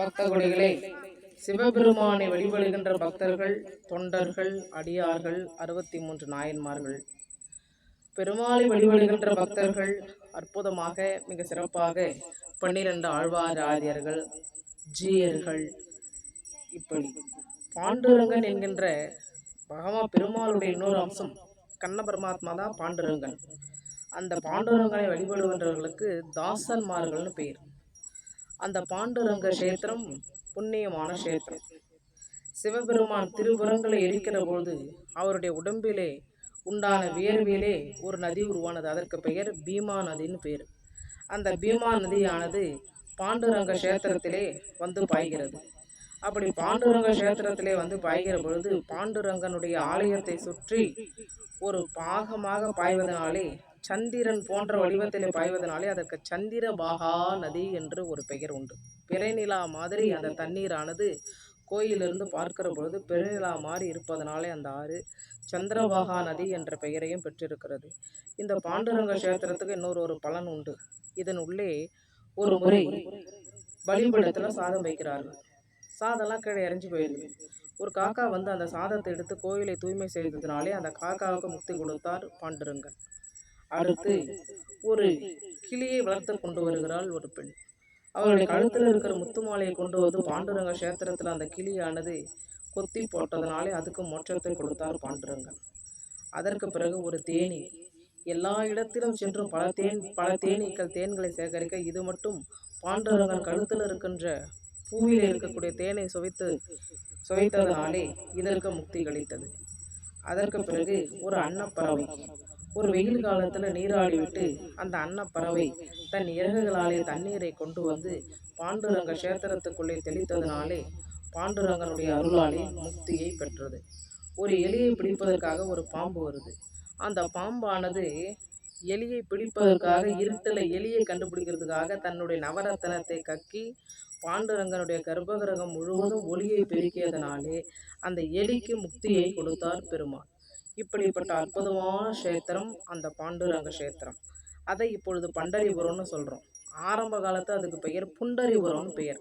பக்தகுடிகளே சிவபெருமானை வழிபடுகின்ற பக்தர்கள் தொண்டர்கள் அடியார்கள் அறுபத்தி மூன்று நாயன்மார்கள். பெருமாளை வழிபடுகின்ற பக்தர்கள் அற்புதமாக மிக சிறப்பாக பன்னிரண்டு ஆழ்வாராதியர்கள் ஜீயர்கள். இப்படி பாண்டுரங்கன் என்கின்ற பகவா பெருமாளுடைய இன்னொரு அம்சம் கண்ண பரமாத்மா தான் பாண்டுரங்கன். அந்த பாண்டுரங்கனை வழிபடுகின்றவர்களுக்கு தாசன்மார்கள்னு பெயர் அந்த பாண்டுரங்க கஷேத்திரம் புண்ணியமான கஷேத்திரம். சிவபெருமான் திருபுறங்களை எரிக்கிற பொழுது அவருடைய உடம்பிலே உண்டான வியர்வியிலே ஒரு நதி உருவானது. அதற்கு பெயர் பீமா நதின்னு பேர். அந்த பீமா நதியானது பாண்டுரங்க கஷேத்திரத்திலே வந்து பாய்கிறது. அப்படி பாண்டுரங்க கஷேத்திரத்திலே வந்து பாய்கிற பொழுது பாண்டுரங்கனுடைய ஆலயத்தை சுற்றி ஒரு பாகமாக பாய்வதனாலே சந்திரன் போன்ற வடிவத்திலே பாய்வதனாலே அதற்கு சந்திரபாகா நதி என்று ஒரு பெயர் உண்டு. பிறைநிலா மாதிரி அந்த தண்ணீரானது கோயிலிருந்து பார்க்கிற பொழுது பெருநிலா மாதிரி இருப்பதனாலே அந்த ஆறு சந்திரபாகா நதி என்ற பெயரையும் பெற்றிருக்கிறது. இந்த பாண்டுரங்க கஷேத்திரத்துக்கு இன்னொரு ஒரு பலன் உண்டு. இதன் உள்ளே ஒரு முறை பலிபீடத்தில் சாதம் வைக்கிறார்கள். சாதம்லாம் கீழே இறஞ்சி போயிடுது ஒரு காக்கா வந்து அந்த சாதத்தை எடுத்து கோயிலை தூய்மை செய்ததினாலே அந்த காக்காவுக்கு முக்தி கொடுத்தார் பாண்டுரங்கன். அடுத்து ஒரு கிளியை வளர்த்து கொண்டு வருகிறாள் ஒரு பெண். அவருடைய கழுத்தில் இருக்கிற முத்து மாலையை கொண்டு வந்து பாண்டுரங்க கஷேத்திரத்தில் அந்த கிளியானது கொத்தி போட்டதனாலே அதுக்கு மோட்சத்தை கொடுத்தார் பாண்டுரங்கன். அதற்கு பிறகு ஒரு தேனி எல்லா இடத்திலும் சென்று பல தேன் பல தேனீக்கள் தேன்களை சேகரிக்க இது மட்டும் பாண்டுரங்கன் கழுத்தில் இருக்கின்ற பூவில் இருக்கக்கூடிய தேனை சுவைத்து சுவைத்ததனாலே இதற்கு முக்தி கிடைத்தது அதற்கு பிறகு ஒரு அன்னப்பறவை ஒரு வெயில் காலத்தில் நீராடி விட்டு அந்த அன்னப்பறவை தன் இறகுகளாலே தண்ணீரை கொண்டு வந்து பாண்டுரங்க கஷேத்திரத்துக்குள்ளே தெளித்ததினாலே பாண்டுரங்கனுடைய அருளாலே முக்தியை பெற்றது. ஒரு எலியை பிடிப்பதற்காக ஒரு பாம்பு வருது. அந்த பாம்பானது எலியை பிடிப்பதற்காக இருட்டில் எலியை கண்டுபிடிக்கிறதுக்காக தன்னுடைய நவரத்தனத்தை கக்கி பாண்டுரங்கனுடைய கர்ப்பகிரகம் முழுவதும் ஒளியை பெருக்கியதனாலே அந்த எலிக்கு முக்தியை கொடுத்தார் பெருமாள் இப்படிப்பட்ட அற்புதமான க்ஷேத்திரம் அந்த பாண்டுரங்க க்ஷேத்திரம். அதை இப்பொழுது பண்டரிபுரம்னு சொல்கிறோம் ஆரம்ப காலத்து அதுக்கு பெயர் புண்டரிபுரம்னு பெயர்.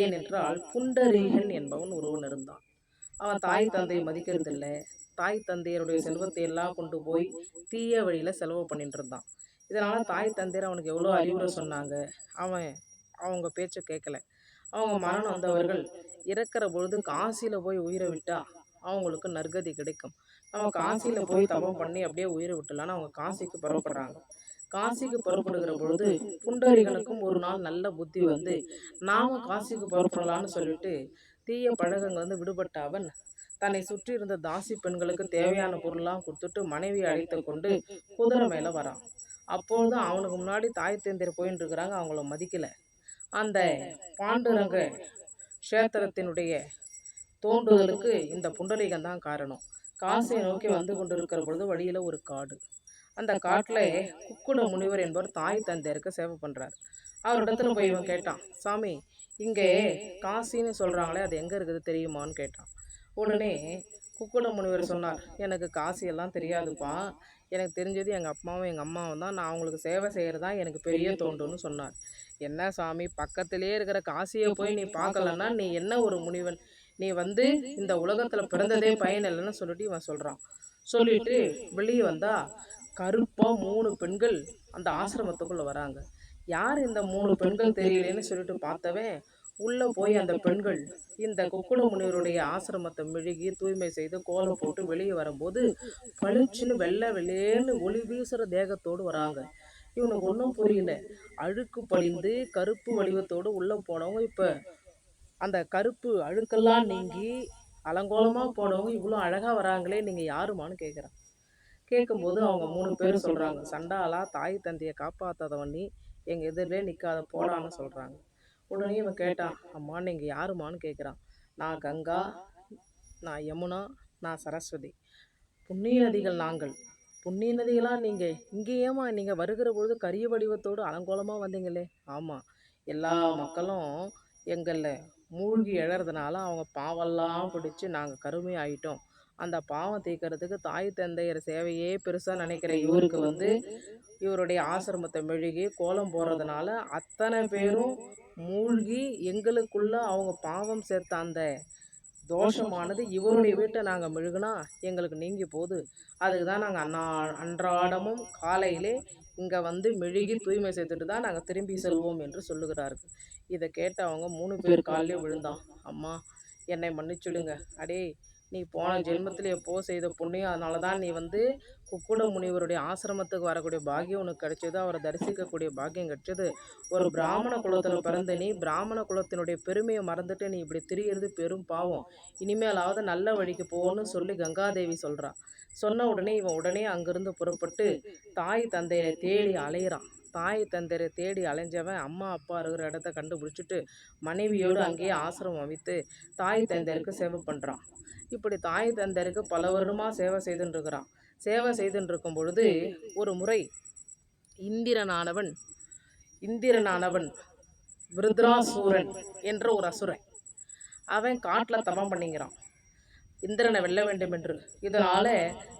ஏனென்றால் புண்டரீகன் என்பவன் ஒருவன் இருந்தான். அவன் தாய் தந்தையை மதிக்கிறதில்ல. தாய் தந்தையருடைய செல்வத்தை எல்லாம் கொண்டு போய் தீய வழியில் செலவு பண்ணிட்டு இருந்தான் இதனால் தாய் தந்தையர் அவனுக்கு எவ்வளோ அறிவுரை சொன்னாங்க? அவன் அவங்க பேச்சை கேட்கல அவங்க மரணம் வந்தவர்கள் இறக்கிற பொழுது காசியில் போய் உயிரை விட்டா அவங்களுக்கு நற்கதி கிடைக்கும். நம்ம காசியில் போய் தவம் பண்ணி அப்படியே உயிரை விட்டலான்னு அவங்க காசிக்கு புறப்படுறாங்க. காசிக்கு புறப்படுகிற பொழுது புண்டரிகனுக்கும் ஒரு நாள் நல்ல புத்தி வந்து நாம காசிக்கு புறப்படலான்னு சொல்லிட்டு தீய பழக்கங்கள் வந்து விடுபட்ட அவன் தன்னை சுற்றி இருந்த தாசி பெண்களுக்கு தேவையான பொருள்லாம் கொடுத்துட்டு மனைவியை அழைத்து கொண்டு குதிரை மேலே வரான். அப்பொழுது அவனுக்கு முன்னாடி தாய் தேந்தியர் போயின்னு இருக்கிறாங்க. அவங்கள மதிக்கல. அந்த பாண்டுரங்க க்ஷேத்திரத்தினுடைய தோன்றுதலுக்கு இந்த புண்டரீகன் தான் காரணம். காசியை நோக்கி வந்து கொண்டிருக்கிற பொழுது வழியில் ஒரு காடு. அந்த காட்டில் குக்குட முனிவர் என்பவர் தாய் தந்தையருக்கு சேவை பண்ணுறார் அவரிடத்துல போய் இவன் கேட்டான் சாமி இங்கே காசின்னு சொல்கிறாங்களே அது எங்கே இருக்குது தெரியுமான்னு கேட்டான். உடனே குக்குட முனிவர் சொன்னார் எனக்கு காசியெல்லாம் தெரியாதுப்பா. எனக்கு தெரிஞ்சது எங்கள் அப்பாவும் எங்கள் அம்மாவும் தான். நான் அவங்களுக்கு சேவை செய்கிறது தான் எனக்கு பெரிய தோண்டுன்னு சொன்னார். என்ன சாமி பக்கத்திலே இருக்கிற காசியை போய் நீ பார்க்கலன்னா நீ என்ன ஒரு முனிவன்? நீ வந்து இந்த உலகத்தில் பிறந்ததே பயன் இல்லைன்னு சொல்லிட்டு இவன் சொல்கிறான் சொல்லிட்டு வெளியே வந்தா கருப்பாக மூணு பெண்கள் அந்த ஆசிரமத்துக்குள்ளே வராங்க. யார் இந்த மூணு பெண்கள் தெரியலேன்னு சொல்லிட்டு பார்த்தவன் உள்ளே போய் அந்த பெண்கள் இந்த குக்குட முனிவருடைய ஆசிரமத்தை மெழுகி தூய்மை செய்து கோலம் போட்டு வெளியே வரும்போது பளிச்சுன்னு வெள்ளை வெள்ளேன்னு ஒளி வீசுகிற தேகத்தோடு வராங்க. இவனுக்கு ஒன்றும் புரியல. அழுக்கு படிந்து கருப்பு வடிவத்தோடு உள்ளே போனவங்க இப்போ அந்த கருப்பு அழுக்கெல்லாம் நீங்கி அலங்கோலமாக போனவங்க இவ்வளோ அழகாக வராங்களே நீங்கள் யாருமான்னு கேட்குறான் கேட்கும்போது அவங்க மூணு பேர் சொல்கிறாங்க சண்டாலா தாய் தந்தையை காப்பாற்றாதவன் நீ எங்கள் எதிரிலே நிற்காத போடான்னு சொல்கிறாங்க உடனே இவன் கேட்டான் அம்மா நீங்கள் யாருமான்னு கேட்குறான் நான் கங்கா நான் யமுனா நான் சரஸ்வதி. புண்ணிய நதிகள் நாங்கள். புண்ணிய நதிகளாக நீங்கள் இங்கே ஏமா நீங்கள் வருகிற பொழுது கரிய வடிவத்தோடு அலங்கோலமாக வந்தீங்களே. ஆமாம் எல்லா மக்களும் எங்களில் மூழ்கி எழறதுனால அவங்க பாவெல்லாம் பிடிச்சி நாங்கள் கருமை ஆயிட்டோம் அந்த பாவம் தீர்க்கறதுக்கு தாய் தந்தையர் சேவையே பெருசாக நினைக்கிற இவருக்கு வந்து இவருடைய ஆசிரமத்தை மெழுகி கோலம் போடுறதுனால அத்தனை பேரும் மூழ்கி எங்களுக்குள்ள அவங்க பாவம் சேர்த்த அந்த தோஷமானது இவருடைய வீட்டை நாங்கள் மெழுகுனா எங்களுக்கு நீங்கி போகுது. அதுக்கு தான் நாங்கள் அன்னா அன்றாடமும் காலையிலே இங்கே வந்து மெழுகி தூய்மை செய்துட்டு தான் நாங்கள் திரும்பி செல்வோம் என்று சொல்லுகிறார்கள். இதை கேட்டு அவங்க மூணு பேர் காலையும் விழுந்தான். அம்மா என்னை மன்னிச்சுடுங்க. அடே நீ போன ஜென்மத்தில் எப்போ செய்த புண்ணியம். அதனால தான் நீ வந்து குக்குட முனிவருடைய ஆசிரமத்துக்கு வரக்கூடிய பாக்கியம் உனக்கு கிடைச்சது. அவரை தரிசிக்கக்கூடிய பாக்கியம் கிடைச்சது. ஒரு பிராமண குலத்தில் பிறந்த நீ பிராமண குலத்தினுடைய பெருமையை மறந்துட்டு நீ இப்படி திரியிறது பெரும் பாவம். இனிமேலாவது நல்ல வழிக்கு போகணும்னு சொல்லி கங்காதேவி சொல்கிறா சொன்ன உடனே இவன் உடனே அங்கிருந்து புறப்பட்டு தாய் தந்தையை தேடி அலையிறான். தாய் தந்தையை தேடி அலைஞ்சவன் அம்மா அப்பா இருக்கிற இடத்த கண்டுபிடிச்சிட்டு மனைவியோடு அங்கேயே ஆசிரமம் அமைத்து தாய் தந்தையருக்கு சேவை பண்ணுறான் இப்படி தாய் தந்தருக்கு பல வருடமாக சேவை செய்துன்னுருக்கிறான் சேவை செய்துன்ட்ருக்கும் பொழுது ஒரு முறை இந்திரனானவன் இந்திரனானவன் விருத்ராசூரன் என்ற ஒரு அசுரன் அவன் காட்டில் தவம் பண்ணிக்கிறான். இந்திரனை வெல்ல வேண்டும் என்று இதனால்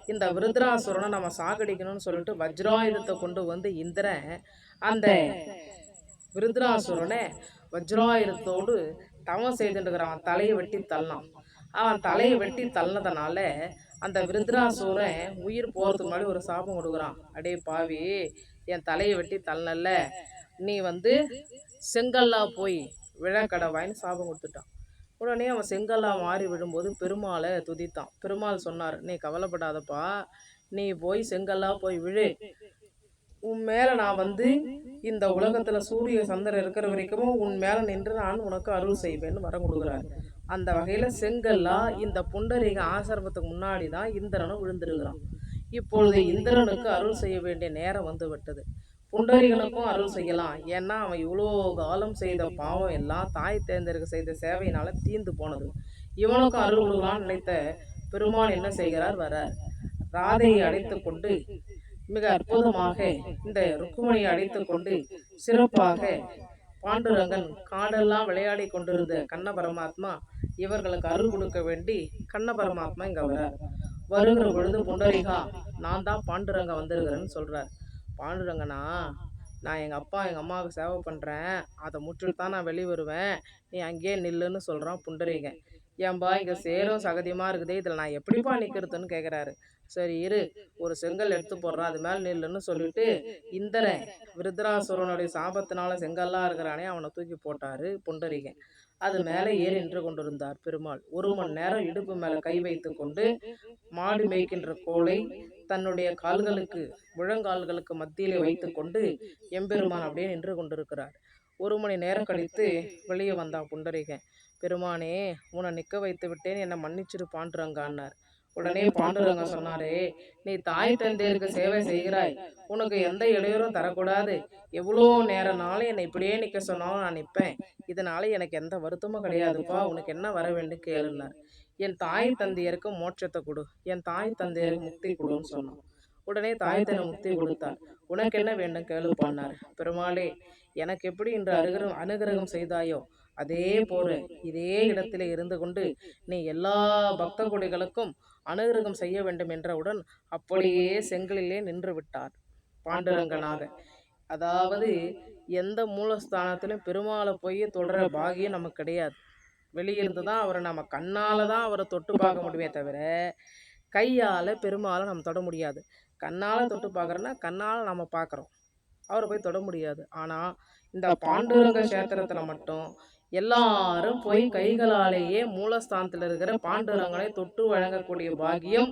இந்த விருத்ராசுரனை நம்ம சாகடிக்கணும்னு சொல்லிட்டு வஜ்ராயுதத்தை கொண்டு வந்து இந்திரன் அந்த விருத்ராசுரனை வஜ்ராயுதத்தோடு தவம் செய்துட்டு இருக்கிறான் தலையை வெட்டி தள்ளான். அவன் தலையை வெட்டி தள்ளினதுனால அந்த விருத்ராசூரன் உயிர் போகிறதுக்கு முன்னாடி ஒரு சாபம் கொடுக்குறான். அடே பாவி என் தலையை வெட்டி தள்ளல நீ வந்து செங்கல்லா போய் விழக்கடவாயின்னு சாபம் கொடுத்துட்டான். உடனே அவன் செங்கல்லா மாறி விழும்போது பெருமாளை துதித்தான். பெருமாள் சொன்னார் நீ கவலைப்படாதப்பா. நீ போய் செங்கல்லா போய் விழு. உன் மேலே நான் வந்து இந்த உலகத்தில் சூரிய சந்திரன் இருக்கிற வரைக்கும் உன் மேலே நின்று நான் உனக்கு அருள் செய்வேன்னு வரம் கொடுக்குறாரு. அந்த வகையில் செங்கல்லா இந்த புண்டரீக ஆசிரமத்துக்கு முன்னாடி தான் இந்திரனும் விழுந்திருக்கிறான். இப்பொழுது இந்திரனுக்கு அருள் செய்ய வேண்டிய நேரம் வந்து விட்டது புண்டரிகளுக்கும் அருள் செய்யலாம். ஏன்னா அவன் இவ்வளோ காலம் செய்த பாவம் எல்லாம் தாய் தேர்ந்தெடுக்க செய்த சேவையினால தீந்து போனது. இவனுக்கும் அருள் கொடுக்கலாம்னு நினைத்த பெருமான் என்ன செய்கிறார்? வரார். ராதையை அடைத்து கொண்டு மிக அற்புதமாக இந்த ருக்குமணியை அடைத்து கொண்டு சிறப்பாக பாண்டுரங்கன் காடெல்லாம் விளையாடி கொண்டிருந்த கண்ண பரமாத்மா இவர்களுக்கு அருள் கொடுக்க வேண்டி கண்ண பரமாத்மா இங்க வரார். வருகிற பொழுது புண்டரிகா நான் தான் பாண்டுரங்க வந்திருக்கிறேன்னு சொல்றார். பாண்டுரங்கனா நான் எங்கள் அப்பா எங்கள் அம்மாவுக்கு சேவை பண்ணுறேன் அதை முற்றிட்டு தான் நான் வெளியே வருவேன் நீ அங்கேயே நில்லுன்னு சொல்கிறான் புண்டரீகன். ஏன்பா இங்கே சேரும் சகதியமாக இருக்குதே? இதில் நான் எப்படிப்பா நிற்கிறதுன்னு கேட்குறாரு சரி இரு. ஒரு செங்கல் எடுத்து போடுறான் அது மேலே நில்லுன்னு சொல்லிட்டு இந்திரன் விருத்ராசுரனுடைய சாபத்தினால செங்கல்லாம் இருக்கிறானே அவனை தூக்கி போட்டாரு புண்டரிகன். அது மேலே ஏறி நின்று கொண்டிருந்தார் பெருமாள். ஒரு மணி நேரம் இடுப்பு மேலே கை வைத்து கொண்டு மாடு மேய்க்கின்ற கோலை தன்னுடைய கால்களுக்கு முழங்கால்களுக்கு மத்தியிலே வைத்து கொண்டு எம்பெருமான் அப்படியே நின்று கொண்டிருக்கிறார். ஒரு மணி நேரம் கழித்து வெளியே வந்தான் புண்டரிகன். பெருமானே உன்னை நிற்க வைத்து விட்டேன். என்னை மன்னிச்சிரு பாண்டுரங்கான்னார் உடனே பாண்டுரங்க சொன்னாரே நீ தாய் தந்தையருக்கு சேவை செய்கிறாய். உனக்கு எந்த இடையூறும் தரக்கூடாது. எவ்வளோ நேரம்னாலும் என்னை இப்படியே நிற்க சொன்னாலும் நான் நிற்பேன். இதனால எனக்கு எந்த வருத்தமும் கிடையாதுப்பா. உனக்கு என்ன வர வேண்டும்? கேளுனார். என் தாய் தந்தையருக்கு மோட்சத்தை கொடு. என் தாய் தந்தையருக்கு முக்தி கொடுன்னு சொன்னான். உடனே தாய் தந்தை முக்தி கொடுத்தார். உனக்கு என்ன வேண்டும்? கேளுப்பான்னார். பெருமாளே எனக்கு எப்படி இன்று அனுகிரகம் அனுகிரகம் செய்தாயோ அதே போல இதே இடத்திலே இருந்து கொண்டு நீ எல்லா பக்த கொடிகளுக்கும் அனுகிரகம் செய்ய வேண்டும் என்றவுடன் அப்படியே செங்கலிலே நின்று விட்டார் பாண்டுரங்கனாக. அதாவது எந்த மூலஸ்தானத்திலும் பெருமாளை போய் தொடர பாகியம் நமக்கு கிடையாது. வெளியிருந்து தான் அவரை நம்ம கண்ணால் தான் அவரை தொட்டு பார்க்க முடியுமே தவிர கையால் பெருமாளை நம்ம தொட முடியாது. கண்ணால் தொட்டு பார்க்குறோன்னா கண்ணால் நம்ம பார்க்குறோம். அவரை போய் தொட முடியாது. ஆனால் இந்த பாண்டுரங்க கஷேத்திரத்தில் மட்டும் எல்லாரும் போய் கைகளாலேயே மூலஸ்தானத்தில் இருக்கிற பாண்டுரங்கனை தொட்டு வழங்கக்கூடிய பாகியம்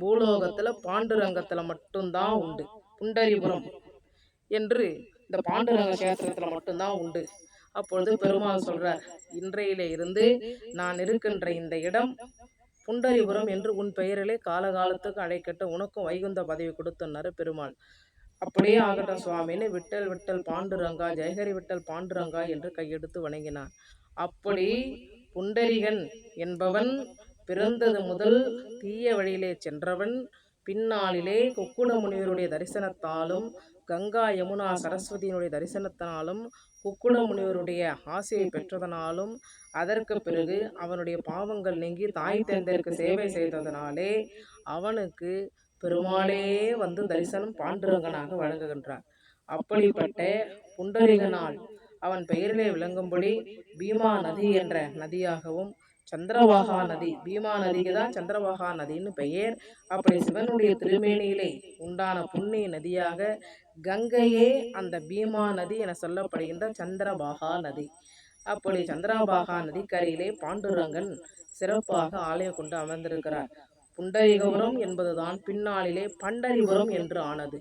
பூலோகத்தில் பாண்டுரங்கத்தில் மட்டும்தான் உண்டு. புண்டரிபுரம் என்று இந்த பாண்டுரங்க கஷேத்திரத்தில் மட்டும்தான் உண்டு. அப்பொழுது பெருமாள் சொல்றார் இன்றையிலே இருந்து நான் இருக்கின்ற இந்த இடம் புண்டரிபுரம் என்று உன் பெயரிலே காலகாலத்துக்கு அழைக்கட்டும் உனக்கும் வைகுந்த பதவி கொடுத்தனாரு பெருமாள். அப்படியே ஆகட்டும் சுவாமின்னு விட்டல் விட்டல் பாண்டுரங்கா ஜெயஹரி விட்டல் பாண்டுரங்கா என்று கையெடுத்து வணங்கினான். அப்படி புண்டரிகன் என்பவன் பிறந்தது முதல் தீய வழியிலே சென்றவன் பின்னாளிலே கொக்குட முனிவருடைய தரிசனத்தாலும் கங்கா யமுனா சரஸ்வதியினுடைய தரிசனத்தினாலும் குக்குட முனிவருடைய ஆசையை பெற்றதனாலும் அதற்கு பிறகு அவனுடைய பாவங்கள் நீங்கி தாய் தந்தையருக்கு சேவை செய்ததனாலே அவனுக்கு பெருமாளே வந்து தரிசனம் பாண்டுரங்கனாக வழங்குகின்றார் அப்படிப்பட்ட புண்டரிகனால் அவன் பெயரிலே விளங்கும்படி பீமா நதி என்ற நதியாகவும் சந்திரவாகா நதி பீமா நதிக்கு தான் சந்திரவாகா நதின்னு பெயர். அப்படி சிவனுடைய திருமேனியிலே உண்டான புண்ணிய நதியாக கங்கையே அந்த பீமா நதி என சொல்லப்படுகின்ற சந்திரபாகா நதி. அப்படி சந்திரபாகா நதிக்கரையிலே பாண்டுரங்கன் சிறப்பாக ஆலயம் கொண்டு அமர்ந்திருக்கிறார். புண்டரீகபுரம் என்பதுதான் பின்னாளிலே பண்டரிபுரம் என்று ஆனது.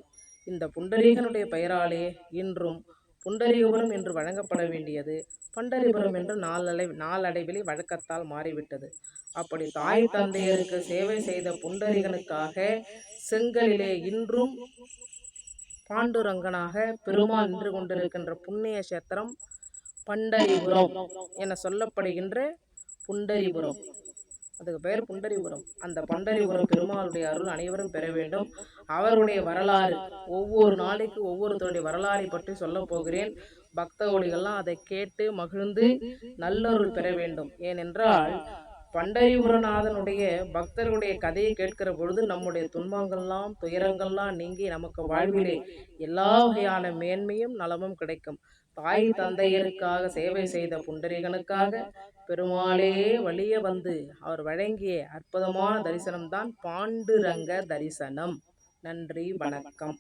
இந்த புண்டரீகனுடைய பெயராலே இன்றும் புண்டரீகபுரம் என்று வழங்கப்பட வேண்டியது பண்டரிபுரம் என்று நாளடை நாளடைவிலே வழக்கத்தால் மாறிவிட்டது. அப்படி தாய் தந்தையருக்கு சேவை செய்த புண்டரிகனுக்காக செங்கலிலே இன்றும் பாண்டுரங்கனாக பெருமாள் நின்று கொண்டிருக்கின்ற புண்ணிய கஷேத்திரம் பண்டரிபுரம் என சொல்லப்படுகின்ற புண்டரிபுரம். அதுக்கு பெயர் புண்டரிபுரம். அந்த பண்டரிபுரம் பெருமாளுடைய அருள் அனைவரும் பெற வேண்டும். அவருடைய வரலாறு ஒவ்வொரு நாளைக்கு ஒவ்வொருத்தருடைய வரலாறை பற்றி சொல்ல போகிறேன். பக்த ஒளிகள்லாம் அதை கேட்டு மகிழ்ந்து நல்லருள் பெற வேண்டும். ஏனென்றால் பண்டரிபுரநாதனுடைய பக்தர்களுடைய கதையை கேட்கிற பொழுது நம்முடைய துன்பங்கள்லாம் துயரங்கள்லாம் நீங்கி நமக்கு வாழ்விலே எல்லா வகையான மேன்மையும் நலமும் கிடைக்கும். தாய் தந்தையருக்காக சேவை செய்த புண்டரீகனுக்காக பெருமாளே வழிய வந்து அவர் வழங்கிய அற்புதமான தரிசனம்தான் பாண்டுரங்க தரிசனம். நன்றி வணக்கம்.